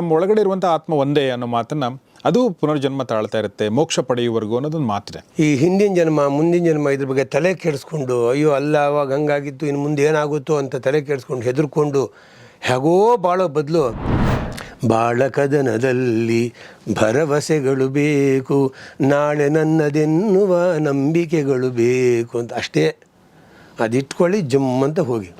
ನಮ್ಮ ಒಳಗಡೆ ಇರುವಂಥ ಆತ್ಮ ಒಂದೇ ಅನ್ನೋ ಮಾತನ್ನ ಅದು ಪುನರ್ಜನ್ಮ ತಾಳ್ತಾ ಇರುತ್ತೆ, ಮೋಕ್ಷ ಪಡೆಯುವವರೆಗೂ ಅನ್ನೋದೊಂದು ಮಾತಿದೆ. ಈ ಹಿಂದಿನ ಜನ್ಮ, ಮುಂದಿನ ಜನ್ಮ ಇದ್ರ ಬಗ್ಗೆ ತಲೆ ಕೆಡಿಸ್ಕೊಂಡು, ಅಯ್ಯೋ ಅಲ್ಲ, ಅವಾಗ ಹಂಗಾಗಿತ್ತು, ಇನ್ನು ಮುಂದೆ ಏನಾಗುತ್ತೋ ಅಂತ ತಲೆ ಕೆಡಿಸ್ಕೊಂಡು ಹೆದರ್ಕೊಂಡು, ಹೇಗೋ ಬಾಳೋ ಬದಲು, ಬಾಳ ಕದನದಲ್ಲಿ ಭರವಸೆಗಳು ಬೇಕು, ನಾಳೆ ನನ್ನದೆನ್ನುವ ನಂಬಿಕೆಗಳು ಬೇಕು ಅಂತ ಅಷ್ಟೇ. ಅದಿಟ್ಕೊಳ್ಳಿ ಜಮ್ ಅಂತ ಹೋಗಿ.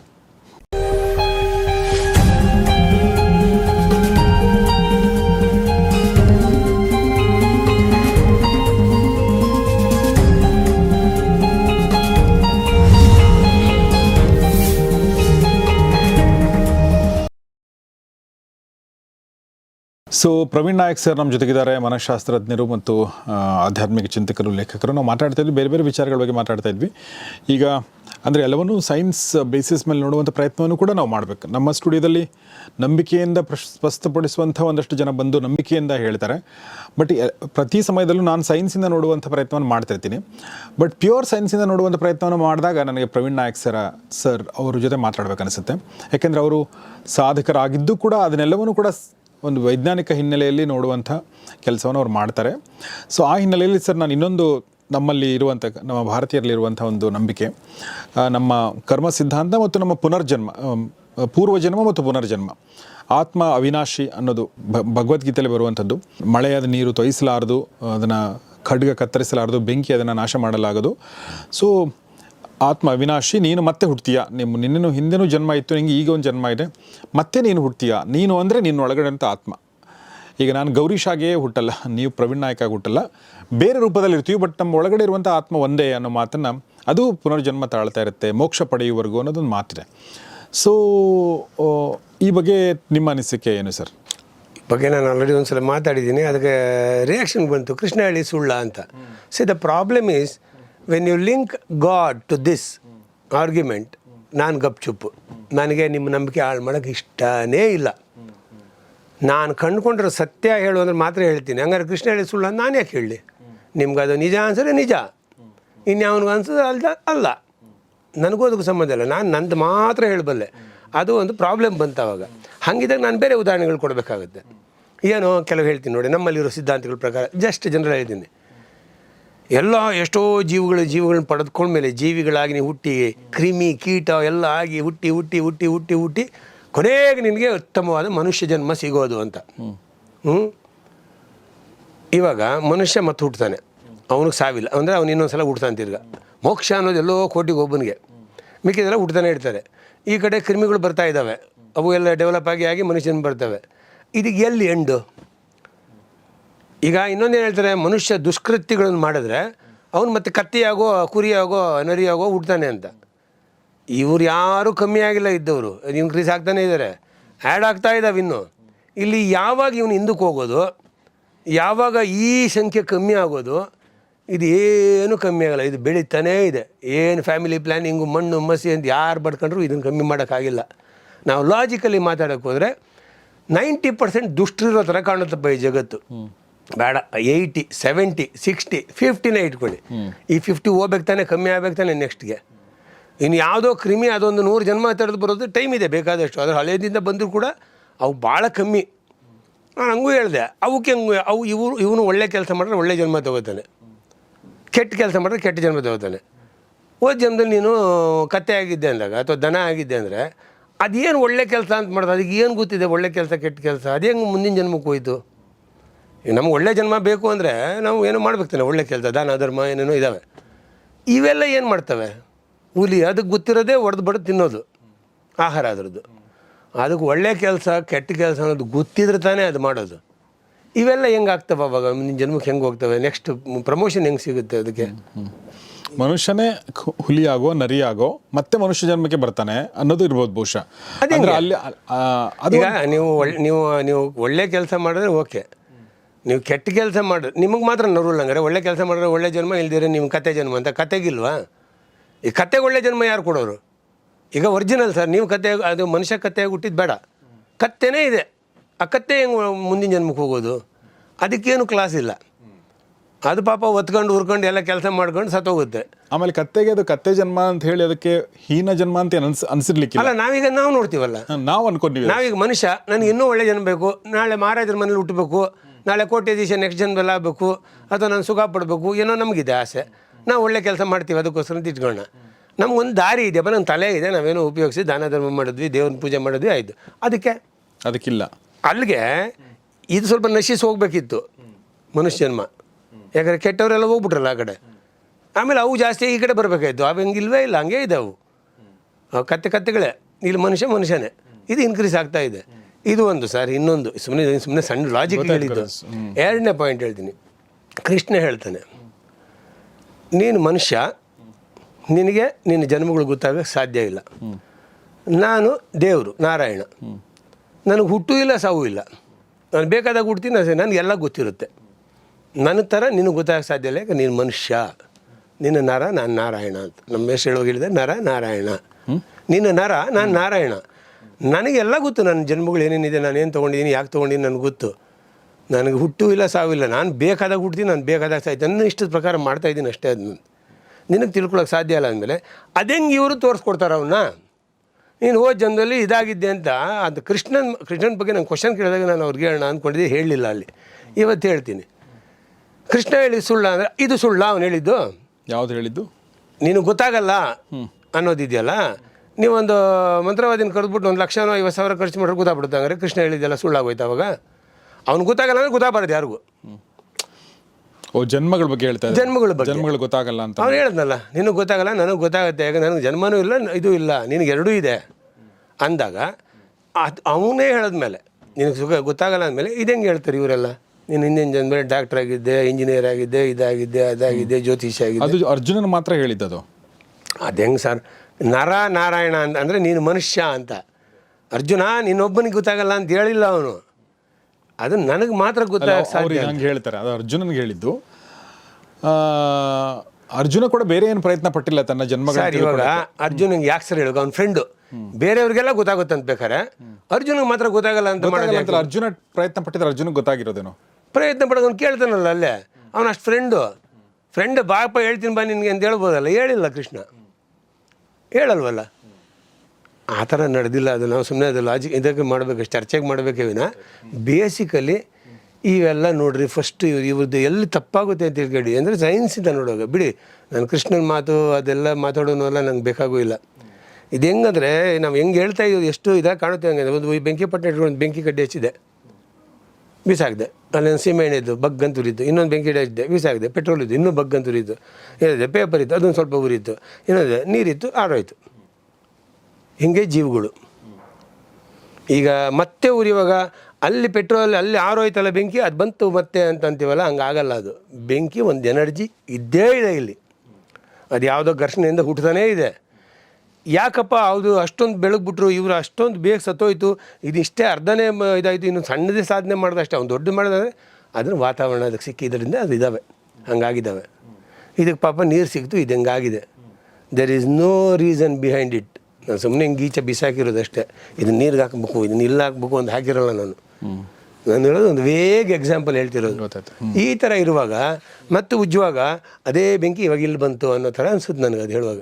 ಸೊ ಪ್ರವೀಣ್ ನಾಯಕ್ ಸರ್ ನಮ್ಮ ಜೊತೆಗಿದ್ದಾರೆ, ಮನಃಶಾಸ್ತ್ರಜ್ಞರು ಮತ್ತು ಆಧ್ಯಾತ್ಮಿಕ ಚಿಂತಕರು, ಲೇಖಕರು. ನಾವು ಮಾತಾಡ್ತಾ ಇದ್ವಿ, ಬೇರೆ ಬೇರೆ ವಿಚಾರಗಳ ಬಗ್ಗೆ ಮಾತಾಡ್ತಾ ಇದ್ವಿ. ಈಗ, ಅಂದರೆ ಎಲ್ಲವನ್ನೂ ಸೈನ್ಸ್ ಬೇಸಿಸ್ ಮೇಲೆ ನೋಡುವಂಥ ಪ್ರಯತ್ನವನ್ನು ಕೂಡ ನಾವು ಮಾಡಬೇಕು. ನಮ್ಮ ಸ್ಟುಡಿಯೋದಲ್ಲಿ ನಂಬಿಕೆಯಿಂದ ಪ್ರಶ್ ಸ್ಪಷ್ಟಪಡಿಸುವಂಥ ಒಂದಷ್ಟು ಜನ ಬಂದು ನಂಬಿಕೆಯಿಂದ ಹೇಳ್ತಾರೆ. ಬಟ್ ಪ್ರತಿ ಸಮಯದಲ್ಲೂ ನಾನು ಸೈನ್ಸಿಂದ ನೋಡುವಂಥ ಪ್ರಯತ್ನವನ್ನು ಮಾಡ್ತಿರ್ತೀನಿ ಬಟ್ ಪ್ಯೂರ್ ಸೈನ್ಸಿಂದ ನೋಡುವಂಥ ಪ್ರಯತ್ನವನ್ನು ಮಾಡಿದಾಗ ನನಗೆ ಪ್ರವೀಣ್ ನಾಯಕ್ ಸರ, ಸರ್ ಅವ್ರ ಜೊತೆ ಮಾತಾಡ್ಬೇಕನ್ನಿಸುತ್ತೆ ಯಾಕೆಂದರೆ ಅವರು ಸಾಧಕರಾಗಿದ್ದು ಕೂಡ ಅದನ್ನೆಲ್ಲವನ್ನೂ ಕೂಡ ಒಂದು ವೈಜ್ಞಾನಿಕ ಹಿನ್ನೆಲೆಯಲ್ಲಿ ನೋಡುವಂಥ ಕೆಲಸವನ್ನು ಅವ್ರು ಮಾಡ್ತಾರೆ. ಸೊ ಆ ಹಿನ್ನೆಲೆಯಲ್ಲಿ ಸರ್ ನಾನು ಇನ್ನೊಂದು ನಮ್ಮಲ್ಲಿ ಇರುವಂಥ, ನಮ್ಮ ಭಾರತೀಯರಲ್ಲಿರುವಂಥ ಒಂದು ನಂಬಿಕೆ. ನಮ್ಮ ಕರ್ಮ ಸಿದ್ಧಾಂತ ಮತ್ತು ನಮ್ಮ ಪುನರ್ಜನ್ಮ ಪೂರ್ವಜನ್ಮ ಮತ್ತು ಪುನರ್ಜನ್ಮ. ಆತ್ಮ ಅವಿನಾಶಿ ಅನ್ನೋದು ಭಗವದ್ಗೀತೆಯಲ್ಲಿ ಬರುವಂಥದ್ದು. ಮಳೆಯಾದ ನೀರು ತೊಯಿಸಲಾರದು, ಅದನ್ನು ಖಡ್ಗ ಕತ್ತರಿಸಲಾರದು, ಬೆಂಕಿ ಅದನ್ನು ನಾಶ ಮಾಡಲಾಗದು. ಸೊ ಆತ್ಮ ಅವಿನಾಶಿ, ನೀನು ಮತ್ತೆ ಹುಡ್ತೀಯ. ನಿಮ್ಮ ನಿನ್ನೇನು ಹಿಂದೆನೂ ಜನ್ಮ ಇತ್ತು ನಿಮಗೆ ಈಗ ಒಂದು ಜನ್ಮ ಇದೆ. ಮತ್ತೆ ನೀನು ಹುಡ್ತೀಯ. ನೀನು ಅಂದರೆ ನಿನ್ನ ಒಳಗಡೆ ಅಂತ ಆತ್ಮ. ಈಗ ನಾನು ಗೌರೀಶ್ ಆಗೇ ಹುಟ್ಟಲ್ಲ, ನೀವು ಪ್ರವೀಣ್ ನಾಯಕ ಹುಟ್ಟಲ್ಲ. ಬೇರೆ ರೂಪದಲ್ಲಿ ಇರ್ತೀವಿ ಬಟ್ ನಮ್ಮ ಒಳಗಡೆ ಇರುವಂಥ ಆತ್ಮ ಒಂದೇ ಅನ್ನೋ ಮಾತನ್ನು ಅದು ಪುನರ್ಜನ್ಮ ತಾಳ್ತಾ ಇರುತ್ತೆ, ಮೋಕ್ಷ ಪಡೆಯುವವರೆಗೂ ಅನ್ನೋದೊಂದು ಮಾತಿದೆ. ಸೊ ಈ ಬಗ್ಗೆ ನಿಮ್ಮ ಅನಿಸಿಕೆ ಏನು ಸರ್? ಬಗ್ಗೆ ನಾನು ಆಲ್ರೆಡಿ ಒಂದ್ಸಲ ಮಾತಾಡಿದ್ದೀನಿ, ಅದಕ್ಕೆ ರಿಯಾಕ್ಷನ್ ಬಂತು. ಕೃಷ್ಣ ಹೇಳಿ ಸುಳ್ಳ ಅಂತ. See the problem is when you link god to this argument ನಾನು ಗಪ್ಚುಪ್ಪು ನನಗೆ ನಿಮ್ಮ ನಂಬಿಕೆ ಹಾಳು ಮಾಡೋಕೆ ಇಷ್ಟನೇ ಇಲ್ಲ. ನಾನು ಕಂಡುಕೊಂಡಿರೋ ಸತ್ಯ ಹೇಳು ಅಂದ್ರೆ ಮಾತ್ರ ಹೇಳ್ತೀನಿ. ಹಂಗಾರೆ ಕೃಷ್ಣ ಹೇಳಿ ಸುಳ್ಳು ನಾನು ಯಾಕೆ ಹೇಳಿ ನಿಮ್ಗೆ ಅದು ನಿಜ ಅನ್ಸಿದ್ರೆ ನಿಜ. ಇನ್ಯಾವನಿಗೆ ಅನ್ಸಿದ್ರೆ ಅಲ್ದ ಅಲ್ಲ. ನನಗೂ ಅದಕ್ಕೂ ಸಂಬಂಧ ಇಲ್ಲ. ನಾನು ನಂದು ಮಾತ್ರ ಹೇಳಬಲ್ಲೆ. ಅದು ಒಂದು ಪ್ರಾಬ್ಲಮ್ ಬಂತು ಅವಾಗ. ಹಾಗಿದ್ದಾಗ ನಾನು ಬೇರೆ ಉದಾಹರಣೆಗಳು ಕೊಡಬೇಕಾಗುತ್ತೆ. ಏನೋ ಕೆಲವು ಹೇಳ್ತೀನಿ ನೋಡಿ. ನಮ್ಮಲ್ಲಿರೋ ಸಿದ್ಧಾಂತಗಳ ಪ್ರಕಾರ ಜಸ್ಟ್ ಜನರಲ್ ಹೇಳ್ತೀನಿ. ಎಲ್ಲ ಎಷ್ಟೋ ಜೀವಿಗಳು ಪಡೆದುಕೊಂಡ ಮೇಲೆ ಜೀವಿಗಳಾಗಿ ನೀವು ಹುಟ್ಟಿ, ಕ್ರಿಮಿ ಕೀಟ ಎಲ್ಲ ಆಗಿ ಹುಟ್ಟಿ ಹುಟ್ಟಿ ಹುಟ್ಟಿ ಹುಟ್ಟಿ ಹುಟ್ಟಿ ಕೊನೆಗೆ ನಿನಗೆ ಉತ್ತಮವಾದ ಮನುಷ್ಯ ಜನ್ಮ ಸಿಗೋದು ಅಂತ. ಹ್ಞೂ ಇವಾಗ ಮನುಷ್ಯ ಮತ್ತೆ ಹುಟ್ಟುತ್ತಾನೆ ಅವನಿಗೆ ಸಾವಿಲ್ಲ. ಅಂದರೆ ಅವನು ಇನ್ನೊಂದು ಸಲ ಹುಡ್ತಾನೆ ತಿರ್ಗ. ಮೋಕ್ಷ ಅನ್ನೋದು ಎಲ್ಲೋ ಕೋಟಿಗೆ ಒಬ್ಬನಿಗೆ. ಮಿಕ್ಕಿದೆಲ್ಲ ಹುಟ್ತಾನೆ ಇಡ್ತಾರೆ ಈ ಕಡೆ ಕ್ರಿಮಿಗಳು ಬರ್ತಾ ಇದ್ದಾವೆ. ಅವು ಎಲ್ಲ ಡೆವಲಪ್ ಆಗಿ ಆಗಿ ಮನುಷ್ಯನ ಬರ್ತವೆ. ಇದಕ್ಕೆ ಎಲ್ಲಿ ಎಂಡು ಈಗ ಇನ್ನೊಂದೇನು ಹೇಳ್ತಾರೆ, ಮನುಷ್ಯ ದುಷ್ಕೃತ್ಯಗಳನ್ನು ಮಾಡಿದ್ರೆ ಅವನು ಮತ್ತೆ ಕತ್ತಿಯಾಗೋ, ಕುರಿಯಾಗೋ, ನರಿಯಾಗೋ ಹುಡ್ತಾನೆ ಅಂತ. ಇವ್ರು ಯಾರೂ ಕಮ್ಮಿ ಆಗಿಲ್ಲ ಇದ್ದವರು. ಇನ್ಕ್ರೀಸ್ ಆಗ್ತಾನೆ ಇದ್ದಾರೆ ಆ್ಯಡ್ ಆಗ್ತಾ ಇದ್ದಾವೆ ಇನ್ನು. ಇಲ್ಲಿ ಯಾವಾಗ ಇವನು ಹಿಂದಕ್ಕೆ ಹೋಗೋದು, ಯಾವಾಗ ಈ ಸಂಖ್ಯೆ ಕಮ್ಮಿ ಆಗೋದು, ಇದು ಏನು ಕಮ್ಮಿ ಆಗಲ್ಲ. ಇದು ಬೆಳೀತಾನೇ ಇದೆ. ಏನು ಫ್ಯಾಮಿಲಿ ಪ್ಲ್ಯಾನಿಂಗು ಮಣ್ಣು, ಮಸಿ ಅಂತ ಯಾರು ಬಡ್ಕೊಂಡ್ರು ಇದನ್ನು ಕಮ್ಮಿ ಮಾಡೋಕ್ಕಾಗಿಲ್ಲ. ನಾವು ಲಾಜಿಕಲಿ ಮಾತಾಡೋಕ್ಕೆ ಹೋದರೆ ನೈಂಟಿ ಪರ್ಸೆಂಟ್ ದುಷ್ಟರಿರೋ ಥರ ಕಾಣುತ್ತಪ್ಪ ಈ ಜಗತ್ತು. ಬೇಡ ಏಯ್ಟಿ ಸೆವೆಂಟಿ ಸಿಕ್ಸ್ಟಿ ಫಿಫ್ಟಿನೇ ಇಟ್ಕೊಳ್ಳಿ. ಈ ಫಿಫ್ಟಿ ಹೋಗ್ಬೇಕು ತಾನೆ, ಕಮ್ಮಿ ಆಗ್ಬೇಕು ತಾನೆ ನೆಕ್ಸ್ಟ್ಗೆ ಇನ್ನು ಯಾವುದೋ ಕ್ರಿಮಿ, ಅದೊಂದು ನೂರು ಜನ್ಮ ತಡೆದು ಬರೋದು ಟೈಮ್ ಇದೆ, ಬೇಕಾದಷ್ಟು. ಅದ್ರ ಹಳೆಯದಿಂದ ಬಂದರೂ ಕೂಡ ಅವು ಭಾಳ ಕಮ್ಮಿ. ನಾನು ಹಂಗೂ ಹೇಳಿದೆ. ಅವಕ್ಕೆ ಹಂಗೆ ಅವು ಇವರು, ಇವನು ಒಳ್ಳೆ ಕೆಲಸ ಮಾಡಿದ್ರೆ ಒಳ್ಳೆ ಜನ್ಮ ತಗೋತಾನೆ. ಕೆಟ್ಟ ಕೆಲಸ ಮಾಡಿದ್ರೆ ಕೆಟ್ಟ ಜನ್ಮ ತಗೋತಾನೆ. ಹೋದ ಜನ್ಮದಲ್ಲಿ ನೀನು ಕತ್ತೆ ಆಗಿದ್ದೆ ಅಂದಾಗ, ಅಥವಾ ದನ ಆಗಿದ್ದೆ ಅಂದರೆ, ಅದೇನು ಒಳ್ಳೆ ಕೆಲಸ ಅಂತ ಮಾಡೋದು? ಅದಕ್ಕೆ ಏನು ಗೊತ್ತಿದೆ ಒಳ್ಳೆ ಕೆಲಸ, ಕೆಟ್ಟ ಕೆಲಸ? ಅದೇ ಹೆಂಗೆ ಮುಂದಿನ ಜನ್ಮಕ್ಕೆ ಹೋಯ್ತು? ನಮ್ಗೆ ಒಳ್ಳೆ ಜನ್ಮ ಬೇಕು ಅಂದರೆ ನಾವು ಏನೋ ಮಾಡ್ಬೇಕು ತಾನೆ ಒಳ್ಳೆ ಕೆಲಸ ದಾನ ಧರ್ಮ ಏನೇನೋ ಇದ್ದಾವೆ ಇವೆಲ್ಲ ಏನು ಮಾಡ್ತವೆ? ಹುಲಿ ಅದಕ್ಕೆ ಗೊತ್ತಿರೋದೇ ಹೊಡೆದು ಬಡ್ದು ತಿನ್ನೋದು ಆಹಾರ ಅದರದ್ದು. ಅದಕ್ಕೆ ಒಳ್ಳೆ ಕೆಲಸ ಕೆಟ್ಟ ಕೆಲಸ ಅನ್ನೋದು ಗೊತ್ತಿದ್ರೆ ತಾನೇ ಅದು ಮಾಡೋದು. ಇವೆಲ್ಲ ಹೆಂಗೆ ಆಗ್ತವೆ ಅವಾಗ? ನಿನ್ನ ಜನ್ಮಕ್ಕೆ ಹೆಂಗೆ ಹೋಗ್ತವೆ? ನೆಕ್ಸ್ಟ್ ಪ್ರಮೋಷನ್ ಹೆಂಗೆ ಸಿಗುತ್ತೆ ಅದಕ್ಕೆ? ಮನುಷ್ಯನೇ ಹುಲಿಯಾಗೋ ನರಿಯಾಗೋ ಮತ್ತೆ ಮನುಷ್ಯ ಜನ್ಮಕ್ಕೆ ಬರ್ತಾನೆ ಅನ್ನೋದು ಇರ್ಬೋದು ಬಹುಶಃ. ಅಲ್ಲಿ ಈಗ ನೀವು ಒಳ್ಳೆ ನೀವು ನೀವು ಒಳ್ಳೆ ಕೆಲಸ ಮಾಡಿದ್ರೆ ಓಕೆ. ನೀವು ಕೆಟ್ಟ ಕೆಲಸ ಮಾಡಿ. ನಿಮಗೆ ಮಾತ್ರ ನರುಲ್ ಹಂಗಾರೆ. ಒಳ್ಳೆ ಕೆಲಸ ಮಾಡಿದ್ರೆ ಒಳ್ಳೆ ಜನ್ಮ ಇಲ್ದಿರ ನಿಮ್ಮ ಕತೆ ಜನ್ಮ ಅಂತ ಕತೆಗಿಲ್ವಾ? ಈ ಕತೆಗೆ ಒಳ್ಳೆ ಜನ್ಮ ಯಾರು ಕೊಡೋರು? ಈಗ ಒರಿಜಿನಲ್ ಸರ್ ನೀವು ಕತೆ ಅದು ಮನುಷ್ಯ ಕತೆಯಾಗಿ ಹುಟ್ಟಿದ್ದು ಬೇಡ. ಕತ್ತೆನೇ ಇದೆ. ಆ ಕತ್ತೆ ಹೆಂಗೆ ಮುಂದಿನ ಜನ್ಮಕ್ಕೆ ಹೋಗೋದು? ಅದಕ್ಕೇನು ಕ್ಲಾಸ್ ಇಲ್ಲ. ಅದು ಪಾಪ ಒತ್ಕೊಂಡು ಹುರ್ಕೊಂಡು ಎಲ್ಲ ಕೆಲಸ ಮಾಡ್ಕೊಂಡು ಸತ್ತೋಗುತ್ತೆ. ಆಮೇಲೆ ಕತ್ತೆಗೆ ಅದು ಕತ್ತೆ ಜನ್ಮ ಅಂತ ಹೇಳಿ ಅದಕ್ಕೆ ಹೀನ ಜನ್ಮ ಅಂತ ಏನು ಅನ್ಸ್ ಅನ್ಸಿರ್ಲಿಕ್ಕೆ ಅಲ್ಲ ನಾವೀಗ ನಾವು ನೋಡ್ತೀವಲ್ಲ. ನಾವು ಅನ್ಕೊಂಡಿವಿ ನಾವೀಗ ಮನುಷ್ಯ ನನಗೆ ಇನ್ನೂ ಒಳ್ಳೆ ಜನ್ಮ ಬೇಕು. ನಾಳೆ ಮಹಾರಾಜರ ಮನೇಲಿ ಹುಟ್ಟಬೇಕು. ನಾಳೆ ಕೋಟ್ಯಾಧೀಶ ನೆಕ್ಸ್ಟ್ ಜನ್ಮದಲ್ಲಿ ಆಗಬೇಕು ಅಥವಾ ನಾನು ಸುಖ ಪಡಬೇಕು ಏನೋ ನಮಗಿದೆ ಆಸೆ. ನಾವು ಒಳ್ಳೆ ಕೆಲಸ ಮಾಡ್ತೀವಿ ಅದಕ್ಕೋಸ್ಕರ ಅಂತ ಇಟ್ಕೊಳ್ಳೋಣ ನಮಗೊಂದು ದಾರಿ ಇದೆಯಪ್ಪ ನಮ್ಮ ತಲೆ ಇದೆ ನಾವೇನೋ ಉಪಯೋಗಿಸಿ ದಾನ ಧರ್ಮ ಮಾಡಿದ್ವಿ ದೇವ್ರನ್ನ ಪೂಜೆ ಮಾಡಿದ್ವಿ ಆಯಿತು. ಅದಕ್ಕೆ ಅದಕ್ಕಿಲ್ಲ. ಅಲ್ಲಿಗೆ ಇದು ಸ್ವಲ್ಪ ನಶಿಸಿ ಹೋಗ್ಬೇಕಿತ್ತು ಮನುಷ್ಯ ಜನ್ಮ ಯಾಕಂದರೆ ಕೆಟ್ಟವರೆಲ್ಲ ಹೋಗ್ಬಿಟ್ರಲ್ಲ ಆ ಕಡೆ. ಆಮೇಲೆ ಅವು ಜಾಸ್ತಿ ಈ ಕಡೆ ಬರಬೇಕಾಯ್ತು. ಅವು ಹಂಗಿಲ್ವೇ ಇಲ್ಲ ಹಂಗೆ ಇದೆ ಅವು ಅವು ಕತ್ತೆ ಕತ್ತೆಗಳೇ. ಇಲ್ಲಿ ಮನುಷ್ಯ ಮನುಷ್ಯನೇ. ಇದು ಇನ್ಕ್ರೀಸ್ ಆಗ್ತಾ ಇದೆ. ಇದು ಒಂದು ಸರ್ ಇನ್ನೊಂದು. ಸುಮ್ಮನೆ ಸುಮ್ಮನೆ ಸಣ್ಣ ಲಾಜಿಕ್ ಹೇಳಿದ್ದು. ಎರಡನೇ ಪಾಯಿಂಟ್ ಹೇಳ್ತೀನಿ. ಕೃಷ್ಣ ಹೇಳ್ತಾನೆ ನೀನು ಮನುಷ್ಯ ನಿನಗೆ ನಿನ್ನ ಜನ್ಮಗಳು ಗೊತ್ತಾಗಕ್ಕೆ ಸಾಧ್ಯ ಇಲ್ಲ. ನಾನು ದೇವರು ನಾರಾಯಣ. ನನಗೆ ಹುಟ್ಟು ಇಲ್ಲ ಸಾವು ಇಲ್ಲ. ನಾನು ಬೇಕಾದಾಗ ಹುಡ್ತೀನಿ ನನಗೆಲ್ಲ ಗೊತ್ತಿರುತ್ತೆ. ನನ್ನ ಥರ ನಿನಗೆ ಗೊತ್ತಾಗಕ್ಕೆ ಸಾಧ್ಯ ಇಲ್ಲ ಯಾಕೆ? ನೀನು ಮನುಷ್ಯ. ನಿನ್ನ ನರ ನಾನು ನಾರಾಯಣ ಅಂತ. ನಮ್ಮ ಹೆಸರು ಹೇಳೋಗಿ ಹೇಳಿದೆ ನರ ನಾರಾಯಣ. ನಿನ್ನ ನರ ನಾನು ನಾರಾಯಣ. ನನಗೆಲ್ಲ ಗೊತ್ತು ನನ್ನ ಜನ್ಮಗಳು ಏನೇನಿದೆ ನಾನು ಏನು ತೊಗೊಂಡಿದ್ದೀನಿ ಯಾಕೆ ತೊಗೊಂಡಿದ್ದೀನಿ ನನಗೆ ಗೊತ್ತು. ನನಗೆ ಹುಟ್ಟು ಇಲ್ಲ ಸಾವಿಲ್ಲ ನಾನು ಬೇಕಾದಾಗ ಹುಟ್ಟಿದ್ದೀನಿ ನಾನು ಬೇಕಾದಾಗ ಸಾಯ್ತು ನನ್ನ ಇಷ್ಟದ ಪ್ರಕಾರ ಮಾಡ್ತಾ ಇದ್ದೀನಿ ಅಷ್ಟೇ ಅದನ್ನ ನಿನಗೆ ತಿಳ್ಕೊಳಕ್ಕೆ ಸಾಧ್ಯ ಇಲ್ಲ ಅಂದಮೇಲೆ ಅದೇಂಗೆ ಇವರು ತೋರಿಸ್ಕೊಡ್ತಾರೆ ಅವನ್ನ ನೀನು ಹೋದ ಜನದಲ್ಲಿ ಇದಾಗಿದ್ದೆ ಅಂತ ಅದು ಕೃಷ್ಣನ್ ಕೃಷ್ಣನ ಬಗ್ಗೆ ನಂಗೆ ಕ್ವಶನ್ ಕೇಳಿದಾಗ ನಾನು ಅವ್ರಿಗೆ ಹೇಳೋಣ ಅಂದ್ಕೊಂಡಿದ್ದೆ ಹೇಳಲಿಲ್ಲ ಅಲ್ಲಿ. ಇವತ್ತು ಹೇಳ್ತೀನಿ. ಕೃಷ್ಣ ಹೇಳಿದ ಸುಳ್ಳ ಅಂದರೆ ಇದು ಸುಳ್ಳ ಅವನು ಹೇಳಿದ್ದು? ಯಾವ್ದು ಹೇಳಿದ್ದು? ನಿನಗೆ ಗೊತ್ತಾಗಲ್ಲ ಅನ್ನೋದಿದೆಯಲ್ಲ? ನೀವೊಂದು ಮಂತ್ರವಾದಿನ ಕರೆದ್ಬಿಟ್ಟು ಒಂದು ಲಕ್ಷನೋ ಐವತ್ತು ಸಾವಿರ ಖರ್ಚು ಮಾಡಿದ್ರೆ ಗೊತ್ತಾಗ್ಬಿಡುತ್ತೆ ಹಂಗಾರೆ ಕೃಷ್ಣ ಹೇಳಿದ್ದೆಲ್ಲ ಸುಳ್ಳಾಗೋಯ್ತು ಅವಾಗ? ಅವ್ನು ಗೊತ್ತಾಗಲ್ಲ ಅಂದರೆ ಗೊತ್ತಾಗಬಾರ್ದು ಯಾರಿಗೂ. ಓ ಜನ್ಮಗಳ ಬಗ್ಗೆ ಹೇಳ್ತಾರೆ. ಜನ್ಮಗಳ ಬಗ್ಗೆ. ಜನ್ಮಗಳು ಗೊತ್ತಾಗಲ್ಲ ಅಂತ. ಅವ್ನು ಹೇಳಿದ್ನಲ್ಲ ನಿನಗೆ ಗೊತ್ತಾಗಲ್ಲ ನನಗೆ ಗೊತ್ತಾಗುತ್ತೆ ಯಾಕೆ ನನಗೆ ಜನ್ಮನೂ ಇಲ್ಲ ಇದು ಇಲ್ಲ ನಿನಗೆ ಎರಡೂ ಇದೆ. ಅಂದಾಗ ಅದು ಅವನೇ ಹೇಳಿದ್ಮೇಲೆ ನಿನಗೆ ಸುಖ ಗೊತ್ತಾಗಲ್ಲ ಅಂದಮೇಲೆ ಇದು ಹೆಂಗೆ ಹೇಳ್ತಾರೆ ಇವರೆಲ್ಲ? ನೀನು ಹಿಂದಿನ ಜನ್ಮೇಲೆ ಡಾಕ್ಟರ್ ಆಗಿದ್ದೆ ಇಂಜಿನಿಯರ್ ಆಗಿದ್ದೆ ಇದಾಗಿದ್ದೆ ಅದಾಗಿದ್ದೆ ಜ್ಯೋತಿಷ ಆಗಿದ್ದೆ. ಅದು ಅರ್ಜುನನ ಮಾತ್ರ ಹೇಳಿದ್ದದು. ಅದು ಹೆಂಗೆ ಸರ್ ನರ ನಾರಾಯಣ ಅಂತ ಅಂದರೆ ನೀನು ಮನುಷ್ಯ ಅಂತ. ಅರ್ಜುನ ನೀನೊಬ್ಬನಿಗೆ ಗೊತ್ತಾಗಲ್ಲ ಅಂತ ಹೇಳಿಲ್ಲ ಅವನು. ಅದು ನನಗೆ ಮಾತ್ರ ಗೊತ್ತಾಗ ಹಂಗೆ ಹೇಳ್ತಾರೆ. ಅದು ಅರ್ಜುನನ್ಗೆ ಹೇಳಿದ್ದು. ಅರ್ಜುನ ಕೂಡ ಬೇರೆ ಏನು ಪ್ರಯತ್ನ ಪಟ್ಟಿಲ್ಲ ತನ್ನ ಜನ್ಮ ಇವಾಗ ಅರ್ಜುನಿಗೆ ಯಾಕೆ ಸರ್ ಹೇಳುವ ಅವ್ನ ಫ್ರೆಂಡು ಬೇರೆಯವ್ರಿಗೆಲ್ಲ ಗೊತ್ತಾಗುತ್ತೆ ಅಂತ ಬೇಕಾರೆ ಅರ್ಜುನಿಗೆ ಮಾತ್ರ ಗೊತ್ತಾಗಲ್ಲ ಅಂತ ಮಾಡೋದು ಗೊತ್ತಾಗಲ್ಲ ಅರ್ಜುನ ಪ್ರಯತ್ನ ಪಟ್ಟಿದ್ರೆ ಅರ್ಜುನ ಗೊತ್ತಾಗಿರೋದೇನು? ಪ್ರಯತ್ನ ಪಡೋದು ಕೇಳ್ತಾನಲ್ಲ ಅಲ್ಲೇ. ಅವನ ಅಷ್ಟು ಫ್ರೆಂಡು ಫ್ರೆಂಡ್ ಬಾಪ ಹೇಳ್ತೀನಿ ಬಾ ನಿನಗೆ ಅಂತ ಹೇಳ್ಬೋದಲ್ಲ. ಹೇಳಿಲ್ಲ ಕೃಷ್ಣ. ಹೇಳಲ್ವಲ್ಲ? ಆ ಥರ ನಡೆದಿಲ್ಲ, ಅದು ನಾವು ಸುಮ್ಮನೆ ಅದು ಲಾಜಿಕ್ ಇದಕ್ಕೆ ಮಾಡಬೇಕು, ಚರ್ಚೆಗೆ ಮಾಡಬೇಕೇ ವಿನ ಬೇಸಿಕಲಿ ಇವೆಲ್ಲ ನೋಡ್ರಿ ಫಸ್ಟ್ ಇವ್ರದ್ದು ಎಲ್ಲಿ ತಪ್ಪಾಗುತ್ತೆ ಅಂತ ತಿಳ್ಕೊಳ್ಳಿ ಅಂದರೆ ಸೈನ್ಸಿಂದ ನೋಡುವಾಗ ಬಿಡಿ. ನಾನು ಕೃಷ್ಣನ ಮಾತು, ಅದೆಲ್ಲ ಮಾತಾಡೋನೆಲ್ಲ ನಂಗೆ ಬೇಕಾಗೂ ಇಲ್ಲ. ಇದು ಹೆಂಗಂದರೆ, ನಾವು ಹೆಂಗೆ ಹೇಳ್ತಾ ಇದ್ದೀವಿ ಎಷ್ಟು ಇದಾಗಿ ಕಾಣುತ್ತೆ ಹಂಗೆ ಒಂದು ಬೆಂಕಿ ಪಟ್ಟಣ ಇಟ್ಕೊಂಡು ಬೆಂಕಿ ಕಡ್ಡಿ ಹಚ್ಚಿದೆ. ಬಿಸಾಕಿದೆ ಅಲ್ಲೊಂದು ಸೀಮೆ ಎಣ್ಣೆ ಇದ್ದು ಬಗ್ ಅಂತ ಉರಿತು ಇನ್ನೊಂದು ಬೆಂಕಿ ಇದ್ದೆ ಬಿಸಾಕಿದೆ ಪೆಟ್ರೋಲ್ ಇದ್ದು, ಇನ್ನೂ ಬಗ್ ಅಂತ ಉರಿತು ಏನಿದೆ ಪೇಪರ್ ಇತ್ತು, ಅದೊಂದು ಸ್ವಲ್ಪ ಉರಿಯಿತು ಏನಿದೆ ನೀರಿತ್ತು ಆಡೋಯ್ತು ಹಿಂಗೆ ಜೀವಗಳು. ಈಗ ಮತ್ತೆ ಉರಿಯುವಾಗ ಅಲ್ಲಿ ಪೆಟ್ರೋಲ್, ಅಲ್ಲಿ ಆರೋಯ್ತಲ್ಲ ಬೆಂಕಿ, ಅದು ಬಂತು ಮತ್ತೆ ಅಂತ ಅಂತೀವಲ್ಲ ಹಂಗೆ ಆಗಲ್ಲ ಅದು. ಬೆಂಕಿ ಒಂದು ಎನರ್ಜಿ ಇದ್ದೇ ಇದೆ ಇಲ್ಲಿ. ಅದು ಯಾವುದೋ ಘರ್ಷಣೆಯಿಂದ ಹುಟ್ಟತಾನೇ ಇದೆ. ಯಾಕಪ್ಪ ಹೌದು ಅಷ್ಟೊಂದು ಬೆಳಗ್ಬಿಟ್ರು ಇವರು ಅಷ್ಟೊಂದು ಬೇಗ ಸತ್ತೋಯ್ತು ಇದಿಷ್ಟೇ ಅರ್ಧನೇ ಇದಾಯಿತು ಇನ್ನು ಸಣ್ಣದೇ ಸಾಧನೆ ಮಾಡಿದ ಅಷ್ಟೇ ಅವ್ನು ದೊಡ್ಡ ಮಾಡಿದ್ರೆ ಅದನ್ನು ವಾತಾವರಣ ಅದಕ್ಕೆ ಸಿಕ್ಕಿದ್ರಿಂದ ಅದು ಇದ್ದಾವೆ ಹಂಗಾಗಿದ್ದಾವೆ ಇದಕ್ಕೆ ಪಾಪ ನೀರು ಸಿಕ್ತು ಇದು ಹೆಂಗಾಗಿದೆ. There is no reason behind it ನಾನು ಸುಮ್ಮನೆ ಹಿಂಗೆ ಈಚೆ ಬಿಸಾಕಿರೋದು ಅಷ್ಟೇ. ಇದನ್ನ ನೀರಿಗೆ ಹಾಕಬೇಕು ಇದನ್ನ ಇಲ್ಲ ಹಾಕ್ಬೇಕು ಅಂತ ಹಾಕಿರಲ್ಲ ನಾನು. ನಾನು ಹೇಳೋದು ಒಂದು ವೇಗ ಎಕ್ಸಾಂಪಲ್ ಹೇಳ್ತಿರೋದು. ಈ ಥರ ಇರುವಾಗ ಮತ್ತು ಉಜ್ಜುವಾಗ ಅದೇ ಬೆಂಕಿ ಇವಾಗ ಇಲ್ಲಿ ಬಂತು ಅನ್ನೋ ಥರ ಅನಿಸುತ್ತೆ ನನಗೆ ಅದು ಹೇಳುವಾಗ.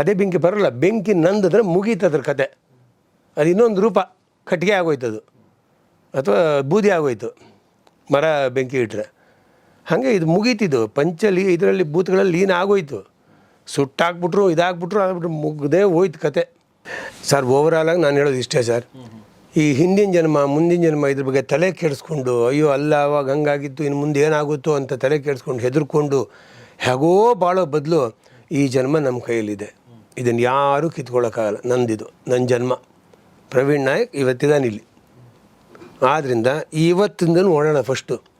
ಅದೇ ಬೆಂಕಿ ಬರೋಲ್ಲ, ಬೆಂಕಿ ನಂದಿದ್ರೆ ಮುಗೀತು ಅದ್ರ ಕತೆ. ಅದು ಇನ್ನೊಂದು ರೂಪ, ಕಟ್ಟಿಗೆ ಆಗೋಯ್ತು ಅದು ಅಥವಾ ಬೂದಿ ಆಗೋಯ್ತು, ಮರ ಬೆಂಕಿ ಇಟ್ಟರೆ ಹಾಗೆ ಇದು ಮುಗೀತಿದ್ದು, ಪಂಚಲಿ ಇದರಲ್ಲಿ ಬೂತ್ಗಳಲ್ಲಿ ಲೀನ್ ಆಗೋಯ್ತು. ಸುಟ್ಟಾಕ್ಬಿಟ್ರು, ಇದಾಗ್ಬಿಟ್ರು, ಆಗ್ಬಿಟ್ರು, ಮುಗ್ದೇ ಹೋಯ್ತು ಕತೆ. ಸರ್ ಓವರಾಲಾಗಿ ನಾನು ಹೇಳೋದು ಇಷ್ಟೇ ಸರ್. ಈ ಹಿಂದಿನ ಜನ್ಮ, ಮುಂದಿನ ಜನ್ಮ ಇದ್ರ ಬಗ್ಗೆ ತಲೆ ಕೆಡಿಸ್ಕೊಂಡು, ಅಯ್ಯೋ ಅಲ್ಲ, ಅವಾಗ ಹಂಗಾಗಿತ್ತು ಇನ್ನು ಮುಂದೆ ಏನಾಗುತ್ತೋ ಅಂತ ತಲೆ ಕೆಡಿಸ್ಕೊಂಡು ಹೆದರ್ಕೊಂಡು ಹೇಗೋ ಬಾಳೋ ಬದಲು ಈ ಜನ್ಮ ನಮ್ಮ ಕೈಯಲ್ಲಿದೆ. ಇದನ್ನು ಯಾರೂ ಕಿತ್ಕೊಳ್ಳೋಕ್ಕಾಗಲ್ಲ ನಂದಿದು ನನ್ನ ಜನ್ಮ. ಪ್ರವೀಣ್ ನಾಯಕ್ ಇವತ್ತಿದ್ದಾನೆ ಇಲ್ಲಿ. ಆದ್ದರಿಂದ ಇವತ್ತಿಂದ ನೋಡೋಣ ಫಸ್ಟು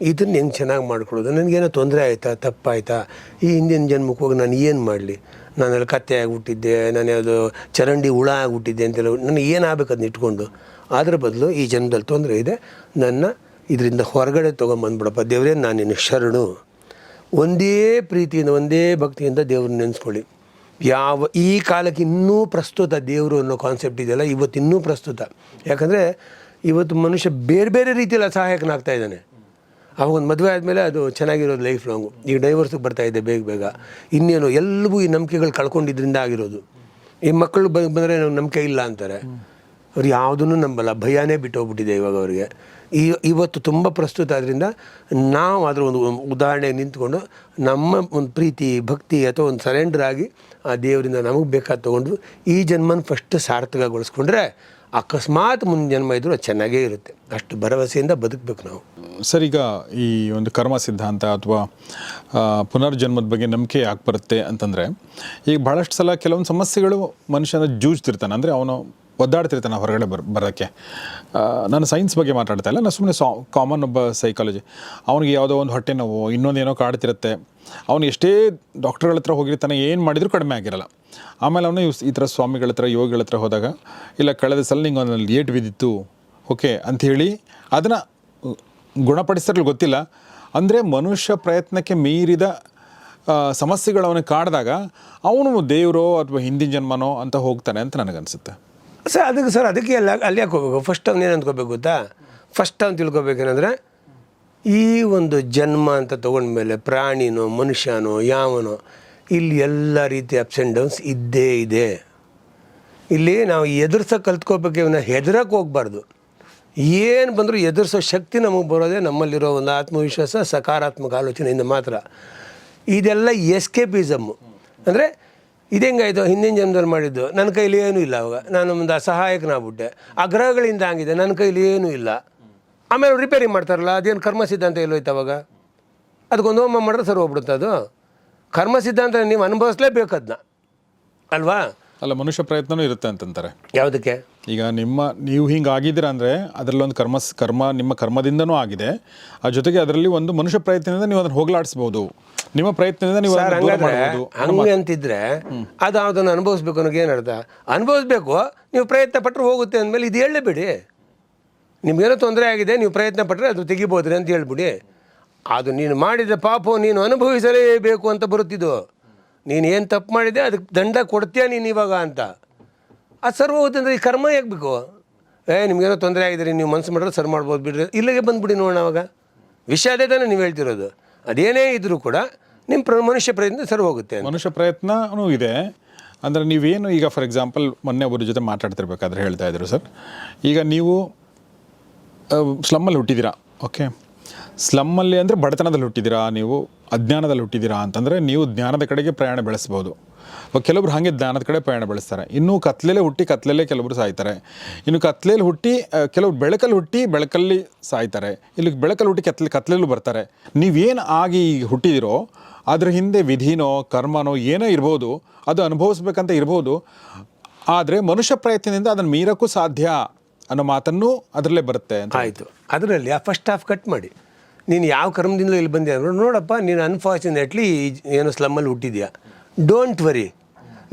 ಇದನ್ನು ಹೆಂಗೆ ಚೆನ್ನಾಗಿ ಮಾಡ್ಕೊಳ್ಳೋದು ನನಗೇನೋ ತೊಂದರೆ ಆಯಿತಾ? ತಪ್ಪಾಯ್ತಾ? ಈ ಹಿಂದಿನ ಜನ್ಮಕ್ಕೆ ಹೋಗಿ ನಾನು ಏನು ಮಾಡಲಿ? ನಾನಲ್ಲಿ ಕತ್ತೆ ಆಗಿಬಿಟ್ಟಿದ್ದೆ, ನಾನು ಯಾವುದು ಚರಂಡಿ ಹುಳ ಆಗಿಬಿಟ್ಟಿದ್ದೆ ಅಂತೆಲ್ಲ ನನಗೆ ಏನಾಗಬೇಕು ಅದನ್ನ ಇಟ್ಕೊಂಡು? ಅದ್ರ ಬದಲು ಈ ಜನ್ಮದಲ್ಲಿ ತೊಂದರೆ ಇದೆ. ನನ್ನ ಇದರಿಂದ ಹೊರಗಡೆ ತೊಗೊಂಬಂದ್ಬಿಡಪ್ಪ ದೇವರೇ, ನಾನು ನಿನ್ನ ಶರಣು. ಒಂದೇ ಪ್ರೀತಿಯಿಂದ, ಒಂದೇ ಭಕ್ತಿಯಿಂದ ದೇವ್ರನ್ನ ನೆನೆಸ್ಕೊಳ್ಳಿ. ಯಾವ ಈ ಕಾಲಕ್ಕೆ ಇನ್ನೂ ಪ್ರಸ್ತುತ ದೇವರು ಅನ್ನೋ ಕಾನ್ಸೆಪ್ಟ್ ಇದೆಯಲ್ಲ, ಇವತ್ತು ಇನ್ನೂ ಪ್ರಸ್ತುತ. ಯಾಕಂದರೆ ಇವತ್ತು ಮನುಷ್ಯ ಬೇರೆ ಬೇರೆ ರೀತಿಯಲ್ಲಿ ಅಸಹಾಯಕನಾಗ್ತಾ ಇದ್ದಾನೆ. ಅವಾಗೊಂದು ಮದುವೆ ಆದಮೇಲೆ ಅದು ಚೆನ್ನಾಗಿರೋದು ಲೈಫ್ ಲಾಂಗು ಈಗ ಡೈವರ್ಸಿಗೆ ಬರ್ತಾ ಇದೆ ಬೇಗ ಬೇಗ. ಇನ್ನೇನು ಎಲ್ಲವೂ ಈ ನಂಬಿಕೆಗಳು ಕಳ್ಕೊಂಡಿದ್ರಿಂದ ಆಗಿರೋದು. ಈ ಮಕ್ಕಳು ಬಂದರೆ ಬಂದರೆ ನಂಬಿಕೆ ಇಲ್ಲ ಅಂತಾರೆ. ಅವ್ರು ಯಾವುದನ್ನು ನಂಬಲ್ಲ. ಭಯನೇ ಬಿಟ್ಟೋಗ್ಬಿಟ್ಟಿದೆ ಇವಾಗ ಅವರಿಗೆ. ಈ ಇವತ್ತು ತುಂಬ ಪ್ರಸ್ತುತ ಆದ್ದರಿಂದ ನಾವು ಅದರ ಒಂದು ಉದಾಹರಣೆ ನಿಂತ್ಕೊಂಡು ನಮ್ಮ ಒಂದು ಪ್ರೀತಿ, ಭಕ್ತಿ ಅಥವಾ ಒಂದು ಸರೆಂಡರ್ ಆಗಿ ಆ ದೇವರಿಂದ ನಮಗೆ ಬೇಕಾದ ತೊಗೊಂಡು ಈ ಜನ್ಮನ ಫಸ್ಟ್ ಸಾರ್ಥಕಗೊಳಿಸ್ಕೊಂಡ್ರೆ ಅಕಸ್ಮಾತ್ ಮುಂದೆ ಜನ್ಮ ಇದ್ರೂ ಚೆನ್ನಾಗೇ ಇರುತ್ತೆ. ಅಷ್ಟು ಭರವಸೆಯಿಂದ ಬದುಕಬೇಕು ನಾವು. ಸರ್, ಈಗ ಈ ಒಂದು ಕರ್ಮ ಸಿದ್ಧಾಂತ ಅಥವಾ ಪುನರ್ಜನ್ಮದ ಬಗ್ಗೆ ನಂಬಿಕೆ ಯಾಕೆ ಬರುತ್ತೆ ಅಂತಂದರೆ, ಈಗ ಭಾಳಷ್ಟು ಸಲ ಕೆಲವೊಂದು ಸಮಸ್ಯೆಗಳು ಮನುಷ್ಯನ ಜೂಜ್ತಿರ್ತಾನೆ ಅಂದರೆ ಅವನು ಒದ್ದಾಡ್ತಿರ್ತಾನೆ ಹೊರಗಡೆ ಬರ್, ಬರೋಕ್ಕೆ. ನಾನು ಸೈನ್ಸ್ ಬಗ್ಗೆ ಮಾತಾಡ್ತಾ ಇಲ್ಲ, ನಾನು ಸುಮ್ಮನೆ ಸಾ ಕಾಮನ್ ಒಬ್ಬ ಸೈಕಾಲಜಿ ಅವನಿಗೆ ಯಾವುದೋ ಒಂದು ಹೊಟ್ಟೆ ನೋವು ಇನ್ನೊಂದೇನೋ ಕಾಡ್ತಿರುತ್ತೆ. ಅವನು ಎಷ್ಟೇ ಡಾಕ್ಟರ್ಗಳ ಹತ್ರ ಹೋಗಿರ್ತಾನೆ, ಏನು ಮಾಡಿದರೂ ಕಡಿಮೆ ಆಗಿರಲ್ಲ. ಆಮೇಲೆ ಅವನು ಈ ಥರ ಸ್ವಾಮಿಗಳ ಹತ್ರ, ಯೋಗಿಗಳ ಹತ್ರ ಹೋದಾಗ, ಇಲ್ಲ, ಕಳೆದ ಸಲ ನಿಂಗೆ ಒಂದು ಲೇಟ್ ಬಿದ್ದಿತ್ತು. ಓಕೆ ಅಂಥೇಳಿ ಅದನ್ನು ಗುಣಪಡಿಸಿರಲು ಗೊತ್ತಿಲ್ಲ. ಅಂದರೆ ಮನುಷ್ಯ ಪ್ರಯತ್ನಕ್ಕೆ ಮೀರಿದ ಸಮಸ್ಯೆಗಳು ಅವನಿಗೆ ಕಾಡಿದಾಗ, ಅವನು ದೇವರೋ ಅಥವಾ ಹಿಂದಿನ ಜನ್ಮನೋ ಅಂತ ಹೋಗ್ತಾನೆ ಅಂತ ನನಗನ್ಸುತ್ತೆ. ಸರ್, ಅದಕ್ಕೆ ಸರ್, ಅದಕ್ಕೆ ಎಲ್ಲ, ಅಲ್ಲಿ ಯಾಕೆ ಹೋಗ್ಬೇಕು? ಫಸ್ಟ್ ಅವ್ನು ಏನು ಅಂದ್ಕೋಬೇಕು ಗೊತ್ತಾ? ಫಸ್ಟ್ ಅವ್ನು ತಿಳ್ಕೊಬೇಕೇನಂದ್ರೆ ಈ ಒಂದು ಜನ್ಮ ಅಂತ ತೊಗೊಂಡ್ಮೇಲೆ ಪ್ರಾಣಿನೋ, ಮನುಷ್ಯನೋ, ಯಾವನೋ, ಇಲ್ಲಿ ಎಲ್ಲ ರೀತಿ ಅಪ್ಸ್ ಆ್ಯಂಡ್ ಡೌನ್ಸ್ ಇದ್ದೇ ಇದೆ. ಇಲ್ಲಿ ನಾವು ಎದುರ್ಸ ಕಲ್ತ್ಕೋಬೇಕು ಇವನ್ನ ಹೆದರಕ್ಕೆ ಹೋಗ್ಬಾರ್ದು. ಏನು ಬಂದರೂ ಎದುರಿಸೋ ಶಕ್ತಿ ನಮಗೆ ಬರೋದೇ ನಮ್ಮಲ್ಲಿರೋ ಒಂದು ಆತ್ಮವಿಶ್ವಾಸ, ಸಕಾರಾತ್ಮಕ ಆಲೋಚನೆಯಿಂದ ಮಾತ್ರ. ಇದೆಲ್ಲ ಎಸ್ಕೇಪಿಸಮ್ಮು ಅಂದರೆ ಇದೆಂಗಾಯಿತು? ಹಿಂದಿನ ಜನ್ಮದಲ್ಲಿ ಮಾಡಿದ್ದು. ನನ್ನ ಕೈಲಿ ಏನೂ ಇಲ್ಲ ಅವಾಗ. ನಾನು ಒಂದು ಅಸಹಾಯಕನಾಗ್ಬಿಟ್ಟೆ. ಆ ಗ್ರಹಗಳಿಂದ ಆಗಿದೆ ನನ್ನ ಕೈಲಿ ಏನೂ ಇಲ್ಲ. ಆಮೇಲೆ ರಿಪೇರಿ ಮಾಡ್ತಾರಲ್ಲ, ಅದೇನು ಕರ್ಮ ಸಿದ್ಧಾಂತ ಎಲ್ಲೋಯ್ತು ಅವಾಗ? ಅದಕ್ಕೊಂದು ಹೋಮ ಮಾಡಿದ್ರೆ ಸರ್ ಹೋಗ್ಬಿಡುತ್ತೆ ಅದು. ಕರ್ಮ ಸಿದ್ಧಾಂತ ನೀವು ಅನುಭವಿಸ್ಲೇಬೇಕು ಅದನ್ನ ಅಲ್ವಾ? ಅಲ್ಲ ಮನುಷ್ಯ ಪ್ರಯತ್ನನೂ ಇರುತ್ತೆ ಅಂತಂತಾರೆ. ಯಾವುದಕ್ಕೆ? ಈಗ ನಿಮ್ಮ ನೀವು ಹಿಂಗೆ ಆಗಿದ್ದೀರ ಅಂದರೆ ಅದರಲ್ಲೊಂದು ಕರ್ಮ ಕರ್ಮ ನಿಮ್ಮ ಕರ್ಮದಿಂದನೂ ಆಗಿದೆ. ಆ ಜೊತೆಗೆ ಅದರಲ್ಲಿ ಒಂದು ಮನುಷ್ಯ ಪ್ರಯತ್ನದಿಂದ ನೀವು ಅದನ್ನು ಹೋಗಲಾಡಿಸ್ಬೋದು. ನಿಮ್ಮ ಪ್ರಯತ್ನದಿಂದ ನೀವು ಅದನ್ನ ದೂರ ಹಂಗಾದ್ರೆ ಮಾಡ್ಬೋದು. ಹಂಗೆ ಅಂತಿದ್ರೆ ಅದು ಅದನ್ನು ಅನುಭವಿಸ್ಬೇಕು ಅನ್ನೋಕೆ ಏನು ಅರ್ಥ? ಅನುಭವಿಸ್ಬೇಕು ನೀವು ಪ್ರಯತ್ನ ಪಟ್ಟರೆ ಹೋಗುತ್ತೆ ಅಂದಮೇಲೆ ಇದು ಹೇಳಲೇಬೇಡಿ ನಿಮಗೇನೋ ತೊಂದರೆ ಆಗಿದೆ ನೀವು ಪ್ರಯತ್ನ ಪಟ್ಟರೆ ಅದು ತೆಗಿಬೋದ್ರಿ ಅಂತ ಹೇಳ್ಬಿಡಿ. ಅದು ನೀನು ಮಾಡಿದ ಪಾಪು ನೀನು ಅನುಭವಿಸಲೇಬೇಕು ಅಂತ ಬರುತ್ತಿದ್ದು. ನೀನು ಏನು ತಪ್ಪು ಮಾಡಿದೆ ಅದಕ್ಕೆ ದಂಡ ಕೊಡ್ತೀಯ ನೀನು ಇವಾಗ ಅಂತ. ಅದು ಸರ್ವ ಅಂದರೆ ಈ ಕರ್ಮ ಬೇಕು? ಏ, ನಿಮಗೇನೋ ತೊಂದರೆ ಆಗಿದ್ರಿ ನೀವು ಮನಸ್ಸು ಮಾಡಿದ್ರೆ ಸರ್ ಮಾಡ್ಬೋದು ಬಿಡ್ರಿ. ಇಲ್ಲಿಗೆ ಬಂದುಬಿಡಿ ನೋಡೋಣ ಅವಾಗ. ವಿಷಯ ಅದೇ ತಾನೇ ನೀವು ಹೇಳ್ತಿರೋದು. ಅದೇನೇ ಇದ್ರೂ ಕೂಡ ನಿಮ್ಮ ಪ್ರ, ಮನುಷ್ಯ ಪ್ರಯತ್ನ ಸರಿ ಹೋಗುತ್ತೆ ಮನುಷ್ಯ ಪ್ರಯತ್ನವೂ ಇದೆ. ಅಂದರೆ ನೀವೇನು ಈಗ ಫಾರ್ ಎಕ್ಸಾಂಪಲ್ ಮೊನ್ನೆ ಒಬ್ಬರ ಜೊತೆ ಮಾತಾಡ್ತಿರ್ಬೇಕಾದ್ರೆ ಹೇಳ್ತಾ ಇದ್ರು ಸರ್. ಈಗ ನೀವು ಸ್ಲಮ್ಮಲ್ಲಿ ಹುಟ್ಟಿದ್ದೀರಾ ಓಕೆ ಸ್ಲಮ್ಮಲ್ಲಿ ಅಂದರೆ ಬಡತನದಲ್ಲಿ ಹುಟ್ಟಿದ್ದೀರಾ ನೀವು, ಅಜ್ಞಾನದಲ್ಲಿ ಹುಟ್ಟಿದ್ದೀರಾ ಅಂತಂದರೆ ನೀವು ಜ್ಞಾನದ ಕಡೆಗೆ ಪ್ರಯಾಣ ಬೆಳೆಸ್ಬೋದು. ಕೆಲವರು ಹಾಗೆ ಜ್ಞಾನದ ಕಡೆ ಪ್ರಯಾಣ ಬೆಳೆಸ್ತಾರೆ. ಇನ್ನೂ ಕತ್ಲೆಲೇ ಹುಟ್ಟಿ ಕತ್ಲೆಲೇ ಕೆಲವರು ಸಾಯ್ತಾರೆ. ಇನ್ನು ಕತ್ಲೇಲಿ ಹುಟ್ಟಿ ಕೆಲವರು ಬೆಳಕಲ್ಲಿ ಹುಟ್ಟಿ ಬೆಳಕಲ್ಲಿ ಸಾಯ್ತಾರೆ. ಇಲ್ಲಿ ಬೆಳಕಲ್ಲಿ ಹುಟ್ಟಿ ಕತ್ಲೆ, ಕತ್ಲೆಲ್ಲೂ ಬರ್ತಾರೆ. ನೀವೇನು ಆಗಿ ಹುಟ್ಟಿದಿರೋ, ಅದರ ಹಿಂದೆ ವಿಧಿನೋ, ಕರ್ಮನೋ ಏನೋ ಇರ್ಬೋದು, ಅದು ಅನುಭವಿಸ್ಬೇಕಂತ ಇರ್ಬೋದು, ಆದರೆ ಮನುಷ್ಯ ಪ್ರಯತ್ನದಿಂದ ಅದನ್ನು ಮೀರಕ್ಕೂ ಸಾಧ್ಯ. ಅನ್ನೋ ಮಾತನ್ನು ಅದರಲ್ಲೇ ಬರುತ್ತೆ ಅಂತ ಆಯಿತು. ಅದರಲ್ಲಿ ಆ ಫಸ್ಟ್ ಹಾಫ್ ಕಟ್ ಮಾಡಿ. ನೀನು ಯಾವ ಕರ್ಮದಿಂದ ಇಲ್ಲಿ ಬಂದೆ ಅಂದ್ರೆ ನೋಡಪ್ಪ, ನೀನು ಅನ್ಫಾರ್ಚುನೇಟ್ಲಿ ಏನೋ ಸ್ಲಮ್ಮಲ್ಲಿ ಹುಟ್ಟಿದ್ಯಾ? ಡೋಂಟ್ ವರಿ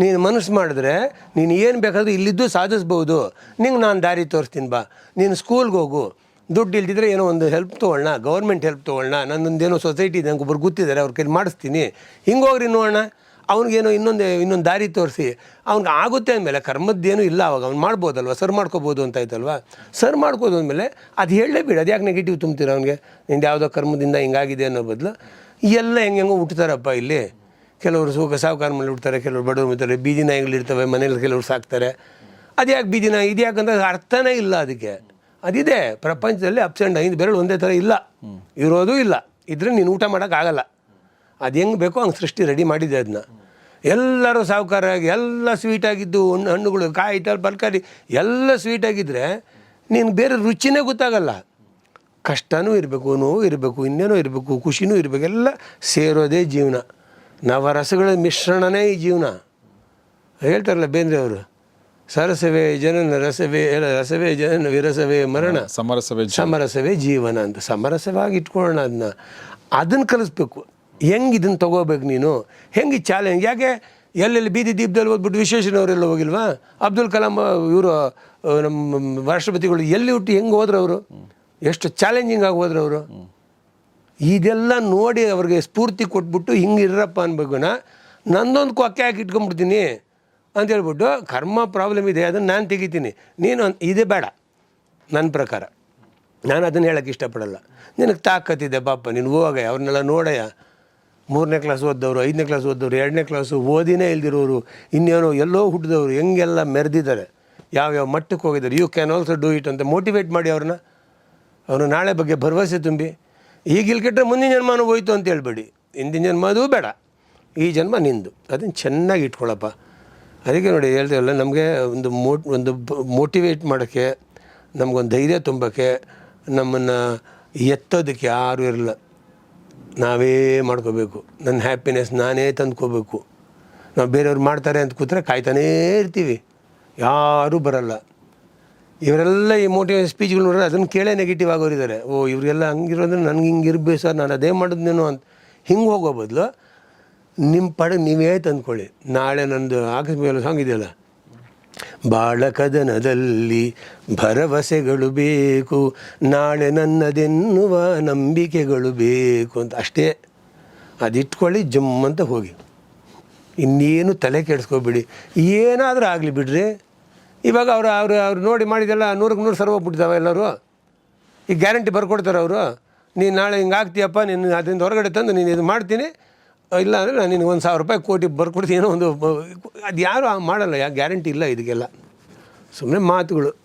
ನೀನು ಮನಸ್ಸು ಮಾಡಿದ್ರೆ ನೀನು ಏನು ಬೇಕಾದರೂ ಇಲ್ಲಿದ್ದು ಸಾಧಿಸ್ಬೋದು. ನಿಂಗೆ ನಾನು ದಾರಿ ತೋರಿಸ್ತೀನಿ ಬಾ. ನೀನು ಸ್ಕೂಲ್ಗೆ ಹೋಗು. ದುಡ್ಡು ಇಲ್ದಿದ್ರೆ ಏನೋ ಒಂದು ಹೆಲ್ಪ್ ತೊಗೊಳ್ಳೋಣ ಗೌರ್ಮೆಂಟ್ ಹೆಲ್ಪ್ ತೊಗೊಳ್ಳೋಣ ನನ್ನೊಂದೇನೋ ಸೊಸೈಟಿ ಇದೆ ಒಬ್ಬರು ಗೊತ್ತಿದ್ದಾರೆ, ಅವ್ರ ಕೈಲಿ ಮಾಡಿಸ್ತೀನಿ. ಹಿಂಗೆ ಹೋಗ್ರಿ ನೋಡೋಣ ಅವ್ನಿಗೇನೋ ಇನ್ನೊಂದು ಇನ್ನೊಂದು ದಾರಿ ತೋರಿಸಿ. ಅವ್ನಿಗೆ ಆಗುತ್ತೆ ಅಂದಮೇಲೆ, ಕರ್ಮದ್ದೇನು ಇಲ್ಲ ಅವಾಗ. ಅವ್ನು ಮಾಡ್ಬೋದಲ್ವ? ಸರ್ ಮಾಡ್ಕೋಬೋದು ಅಂತ ಆಯ್ತಲ್ವ? ಸರ್ ಮಾಡ್ಕೋದು ಅಂದಮೇಲೆ, ಅದು ಹೇಳಲೇಬೇಡಿ. ಅದು ಯಾಕೆ ನೆಗೆಟಿವ್ ತುಂಬ್ತೀರ ಅವ್ನಿಗೆ? ನಿಂದು ಯಾವುದೋ ಕರ್ಮದಿಂದ ಹಿಂಗಾಗಿದೆ ಅನ್ನೋ ಬದಲು. ಎಲ್ಲ ಹೆಂಗೆ ಹೆಂಗೋ ಇಲ್ಲಿ. ಕೆಲವರು ಸುಖ ಸಾವುಕಾರ ಮೇಲೆ ಹುಡ್ತಾರೆ ಕೆಲವರು ಬಡವರು ಇರ್ತಾರೆ ಬೀದಿ ನಾಯಿಗಳು ಇರ್ತವೆ ಮನೇಲಿ ಕೆಲವರು ಸಾಕ್ತಾರೆ. ಅದು ಯಾಕೆ ಬೀದಿ ನಾಯಿ? ಇದು ಯಾಕಂದ್ರೆ ಅರ್ಥನೇ ಇಲ್ಲ ಅದಕ್ಕೆ. ಅದಿದೆ, ಪ್ರಪಂಚದಲ್ಲಿ ಅಪ್ಸ್ ಆ್ಯಂಡ್ ಐದು ಬೆರಳು ಒಂದೇ ಥರ ಇಲ್ಲ. ಇರೋದು ಇಲ್ಲ. ಇದ್ರೆ ನೀನು ಊಟ ಮಾಡೋಕ್ಕಾಗಲ್ಲ ಅದು ಹೆಂಗೆ ಬೇಕೋ ಹಂಗೆ ಸೃಷ್ಟಿ ರೆಡಿ ಮಾಡಿದೆ ಅದನ್ನ ಎಲ್ಲರೂ ಸಾಹುಕಾರಾಗಿ ಎಲ್ಲ ಸ್ವೀಟಾಗಿದ್ದು ಹಣ್ಣು ಹಣ್ಣುಗಳು ಕಾಯಿ ತಲ್ ತರಕಾರಿ ಎಲ್ಲ ಸ್ವೀಟಾಗಿದ್ದರೆ ನೀನು ಬೇರೆ ರುಚಿನೇ ಗೊತ್ತಾಗಲ್ಲ. ಕಷ್ಟನೂ ಇರಬೇಕು ನೋವು ಇರಬೇಕು ಇನ್ನೇನೋ ಇರಬೇಕು ಖುಷಿನೂ ಇರಬೇಕು ಎಲ್ಲ ಸೇರೋದೇ ಜೀವನ. ನವರಸಗಳ ಮಿಶ್ರಣನೇ ಈ ಜೀವನ. ಹೇಳ್ತಾರಲ್ಲ ಬೇಂದ್ರೆ ಅವರು ಸರಸವೇ ಜನನ ರಸವೇ ರಸವೇ ಜನನ ವಿರಸವೇ ಮರಣ ಸಮರಸವೇ ಸಮರಸವೇ ಜೀವನ ಅಂತ ಸಮರಸವಾಗಿ ಇಟ್ಕೊಳ್ಳೋಣ ಅದನ್ನ. ಅದನ್ನು ಕಲಿಸ್ಬೇಕು. ಹೆಂಗೆ ಇದನ್ನು ತಗೋಬೇಕು ನೀನು? ಹೆಂಗೆ ಚಾಲೆಂಜ್ ಯಾಕೆ ಎಲ್ಲೆಲ್ಲಿ ಬೀದಿ ದೀಪದಲ್ಲಿ ಓದ್ಬಿಟ್ಟು ವಿಶ್ವೇಶ್ವರವರೆಲ್ಲ ಹೋಗಿಲ್ವಾ? ಅಬ್ದುಲ್ ಕಲಾಂ ಇವರು ನಮ್ಮ ರಾಷ್ಟ್ರಪತಿಗಳು ಎಲ್ಲಿ ಹುಟ್ಟಿ ಹೆಂಗೆ ಹೋದ್ರು ಅವರು? ಎಷ್ಟು ಚಾಲೆಂಜಿಂಗ್ ಆಗಿ ಹೋದ್ರು ಅವರು? ಇದೆಲ್ಲ ನೋಡಿ ಅವ್ರಿಗೆ ಸ್ಫೂರ್ತಿ ಕೊಟ್ಬಿಟ್ಟು ಹಿಂಗೆ ಇರ್ರಪ್ಪ ಅನ್ಬೇಕುನ ನಂದೊಂದು ಕೊಕ್ಕೆ ಹಾಕಿ ಇಟ್ಕೊಂಡ್ಬಿಡ್ತೀನಿ ಅಂತ ಹೇಳ್ಬಿಟ್ಟು ಕರ್ಮ ಪ್ರಾಬ್ಲಮ್ ಇದೆ, ಅದನ್ನು ನಾನು ತೆಗಿತೀನಿ. ನೀನು ಇದೇ ಬೇಡ. ನನ್ನ ಪ್ರಕಾರ. ನಾನು ಅದನ್ನು ಹೇಳೋಕ್ಕೆ ಇಷ್ಟಪಡಲ್ಲ. ನಿನಗೆ ತಾಕತ್ತಿದೆ ಪಾಪ ನೀನು ಹೋಗ ಅವ್ರನ್ನೆಲ್ಲ ನೋಡಯ್ಯ. ಮೂರನೇ ಕ್ಲಾಸ್ ಓದ್ದವರು, ಐದನೇ ಕ್ಲಾಸ್ ಓದಿದವರು, ಎರಡನೇ ಕ್ಲಾಸು ಓದಿನೇ ಇಲ್ದಿರೋರು ಇನ್ನೇನೋ ಎಲ್ಲೋ ಹುಟ್ಟಿದವರು ಹೆಂಗೆಲ್ಲ ಮೆರೆದಿದ್ದಾರೆ. ಯಾವ್ಯಾವ ಮಟ್ಟಕ್ಕೆ ಹೋಗಿದ್ದಾರೆ. You can also do it ಅಂತ ಮೋಟಿವೇಟ್ ಮಾಡಿ ಅವ್ರನ್ನ. ಅವರು ನಾಳೆ ಬಗ್ಗೆ ಭರವಸೆ ತುಂಬಿ. ಈಗ ಇಲ್ಲಿ ಕೆಟ್ಟರೆ ಮುಂದಿನ ಜನ್ಮನೂ ಹೋಯ್ತು ಅಂತ ಹೇಳ್ಬೇಡಿ. ಹಿಂದಿನ ಜನ್ಮ ಅದು ಬೇಡ. ಈ ಜನ್ಮ ನಿಂದು. ಅದನ್ನು ಚೆನ್ನಾಗಿ ಇಟ್ಕೊಳ್ಳಪ್ಪ. ಅದಕ್ಕೆ ನೋಡಿ ಹೇಳ್ತೀವಲ್ಲ ನಮಗೆ ಒಂದು ಮೋಟ್ ಒಂದು ಮೋಟಿವೇಟ್ ಮಾಡೋಕ್ಕೆ, ನಮಗೊಂದು ಧೈರ್ಯ ತುಂಬೋಕ್ಕೆ ನಮ್ಮನ್ನು ಎತ್ತೋದಕ್ಕೆ ಯಾರೂ ಇರಲ್ಲ. ನಾವೇ ಮಾಡ್ಕೋಬೇಕು. ನನ್ನ ಹ್ಯಾಪಿನೆಸ್ ನಾನೇ ತಂದ್ಕೋಬೇಕು. ನಾವು ಬೇರೆಯವ್ರು ಮಾಡ್ತಾರೆ ಅಂತ ಕೂತ್ರೆ ಕಾಯ್ತಾನೇ ಇರ್ತೀವಿ. ಯಾರೂ ಬರಲ್ಲ. ಇವರೆಲ್ಲ ಈ ಮೋಟಿವೇಶನ್ ಸ್ಪೀಚ್ಗಳು ನೋಡಿದ್ರೆ ಅದನ್ನು ಕೇಳೇ ನೆಗೆಟಿವ್ ಆಗೋರಿದ್ದಾರೆ. ಓ ಇವರೆಲ್ಲ ಹಂಗಿರೋದ್ರೆ ನನಗೆ ಹಿಂಗೆ ಇರಬೇಕು ಸರ್, ನಾನು ಅದೇ ಮಾಡಿದ್ನೇನೋ ಅಂತ. ಹಿಂಗೆ ಹೋಗೋ ಬದಲು ನಿಮ್ಮ ಪಡೆ ನೀವೇ ತಂದ್ಕೊಳ್ಳಿ. ನಾಳೆ ನಂದು ಆಕಸ್ಮಿಕ ಸಾಂಗ್ ಇದೆಯಲ್ಲ? ಬಾಳ ಕದನದಲ್ಲಿ ಭರವಸೆಗಳು ಬೇಕು, ನಾಳೆ ನನ್ನದೆನ್ನುವ ನಂಬಿಕೆಗಳು ಬೇಕು ಅಂತ. ಅಷ್ಟೇ. ಅದಿಟ್ಕೊಳ್ಳಿ, ಜಮ್ ಅಂತ ಹೋಗಿ. ಇನ್ನೇನು ತಲೆ ಕೆಡಿಸ್ಕೊಬೇಡಿ. ಏನಾದರೂ ಆಗಲಿ ಬಿಡ್ರಿ. ಇವಾಗ ಅವರು ಅವರು, ಅವ್ರು ನೋಡಿ ಮಾಡಿದೆಲ್ಲ ನೂರಕ್ಕೆ ನೂರು ಸರ್ವ ಹೋಗ್ಬಿಟ್ಟಿದ್ದಾವೆ ಎಲ್ಲರೂ. ಈಗ ಗ್ಯಾರಂಟಿ ಬರ್ಕೊಡ್ತಾರೆ ಅವರು. ನೀನು ನಾಳೆ ಹಿಂಗೆ ಆಗ್ತೀಯಪ್ಪ, ನೀನು ಅದರಿಂದ ಹೊರಗಡೆ ತಂದು ನೀನು ಇದು ಮಾಡ್ತೀನಿ. ಇಲ್ಲ ಅಂದರೆ ನಾನು ನಿನಗೆ ಒಂದು ಸಾವಿರ ರೂಪಾಯಿ ಕೋಟಿ ಬರ್ಕೊಡ್ತೀನಿ ಏನೋ ಒಂದು, ಅದು ಯಾರು ಮಾಡಲ್ಲ, ಯಾ ಗ್ಯಾರಂಟಿ ಇಲ್ಲ ಇದಕ್ಕೆಲ್ಲ. ಸುಮ್ಮನೆ ಮಾತುಗಳು.